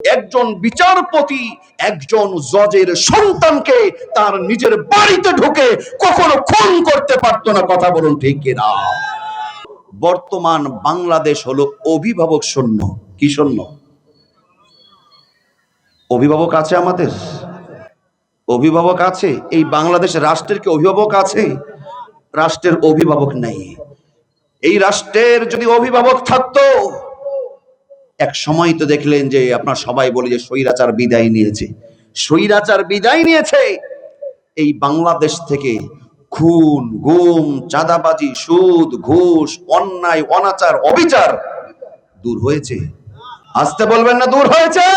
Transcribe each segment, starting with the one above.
একজন বিচারপতি একজন জজের সন্তানকে তার নিজের বাড়িতে ঢুকে কখনো খুন করতে পারতো না, কথা বলুন ঠিক কিনা বর্তমান বাংলাদেশ হলো অভিভাবক শূন্য কি শূন্য অভিভাবক আছে আমাদের? অভিভাবক আছে, এই বাংলাদেশ রাষ্ট্রের কি অভিভাবক আছে? রাষ্ট্রের অভিভাবক নেই। এই রাষ্ট্রের যদি অভিভাবক থাকতো এক সময় তো দেখলেন যে আপনার সবাই বলে যে স্বৈরাচার বিদায় নিয়েছে। স্বৈরাচার বিদায় নিয়েছে। এই বাংলাদেশ থেকে খুন, গুম, চাঁদাবাজি, সুদ, ঘুষ, অন্যায়, অনাচার, অবিচার দূর হয়েছে। আসতে বলবেন না, দূর হয়েছে!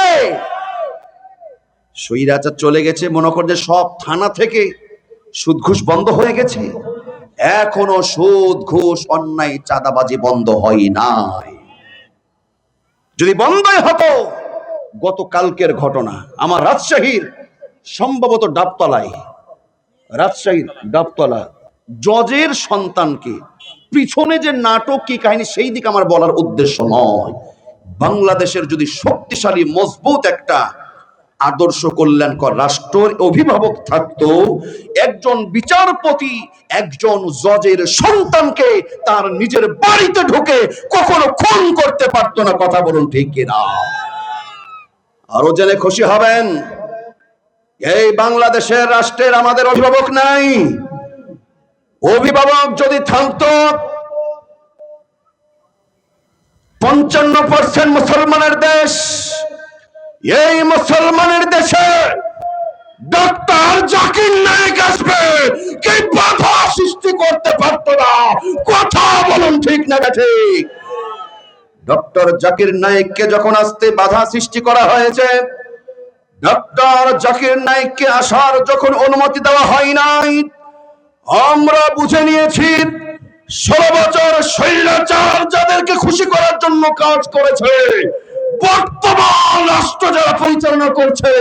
স্বৈরাচার চলে গেছে, মনে করেন যে সব থানা থেকে সুদ, ঘুষ বন্ধ হয়ে গেছে। এখনও সুদ, ঘুষ, অন্যায়, চাঁদাবাজি বন্ধ হয় নাই। যদি বন্ধই হতো, গতকালকের ঘটনা, আমার রাজশাহীর সম্ভবত ডাবতলায়, রাজশাহীর ডাবতলা, জজের সন্তানকে, পিছনে যে নাটক কি কাহিনী, সেই দিকে আমার বলার উদ্দেশ্য নয়। বাংলাদেশের যদি শক্তিশালী, মজবুত একটা আদর্শ কল্যাণকর রাষ্ট্রের অভিভাবক থাকতো, একজন বিচারপতি, একজন জজের সন্তানকে তার নিজের বাড়িতে ঢুকে কখনো খুন করতে পারতো না, কথা বলুন ঠিক কিনা আরও জেনে খুশি হবেন, এই বাংলাদেশের রাষ্ট্রের আমাদের অভিভাবক নাই। অভিভাবক যদি থাকতো, পঞ্চান্ন পার্সেন্ট মুসলমানের দেশ এই মুসলমানের দেশে ডক্টর জাকির নায়ক আসবে। কে বাধা সৃষ্টি করতে পারতো না? কথা বলুন ঠিক না ঠিক ডক্টর জাকির নায়েককে যখন আসতে বাধা সৃষ্টি করা হয়েছে ডক্টর জাকির নায়েককে আসার যখন অনুমতি দেওয়া হয় নাই, আমরা বুঝে নিয়েছি ষোলো বছর শৈলাচার যাদেরকে খুশি করার জন্য কাজ করেছে বর্তমান রাষ্ট্র যারা পরিচালনা করছে,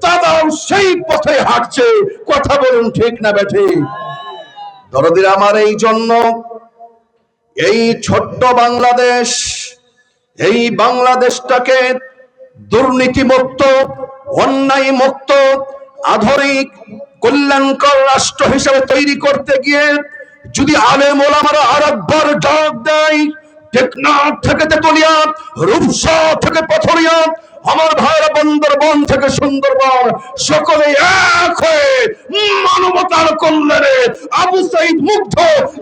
তারাও সেই পথে হাঁটছে। কথা বলুন ঠিক না বেঠে? দরদির আমার এই জন্য, এই ছোট্ট বাংলাদেশ, এই বাংলাদেশটাকে দুর্নীতিমুক্ত অন্যায় মুক্ত আধুনিক, কল্যাণকর রাষ্ট্র হিসেবে তৈরি করতে গিয়ে যদি আলেম ওলামারা আরেকবার ডাক দেয় টেকনাফ থেকে তেতুলিয়া রূপসা থেকে পথরিয়া আমার ভাইরা বন্দরবন থেকে সুন্দরবন, সকলে এক হয়ে মানবতার কল্যাণে আবু সাইদ মুগ্ধ,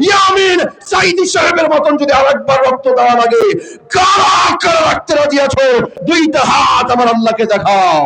ইয়ামিন সাইদি সাহেবের মতন যদি আরেকবার রক্ত দেওয়া লাগে, কারা কারা রাখতে রাজি আছো? দুইটা হাত আমার আল্লাহকে দেখাও।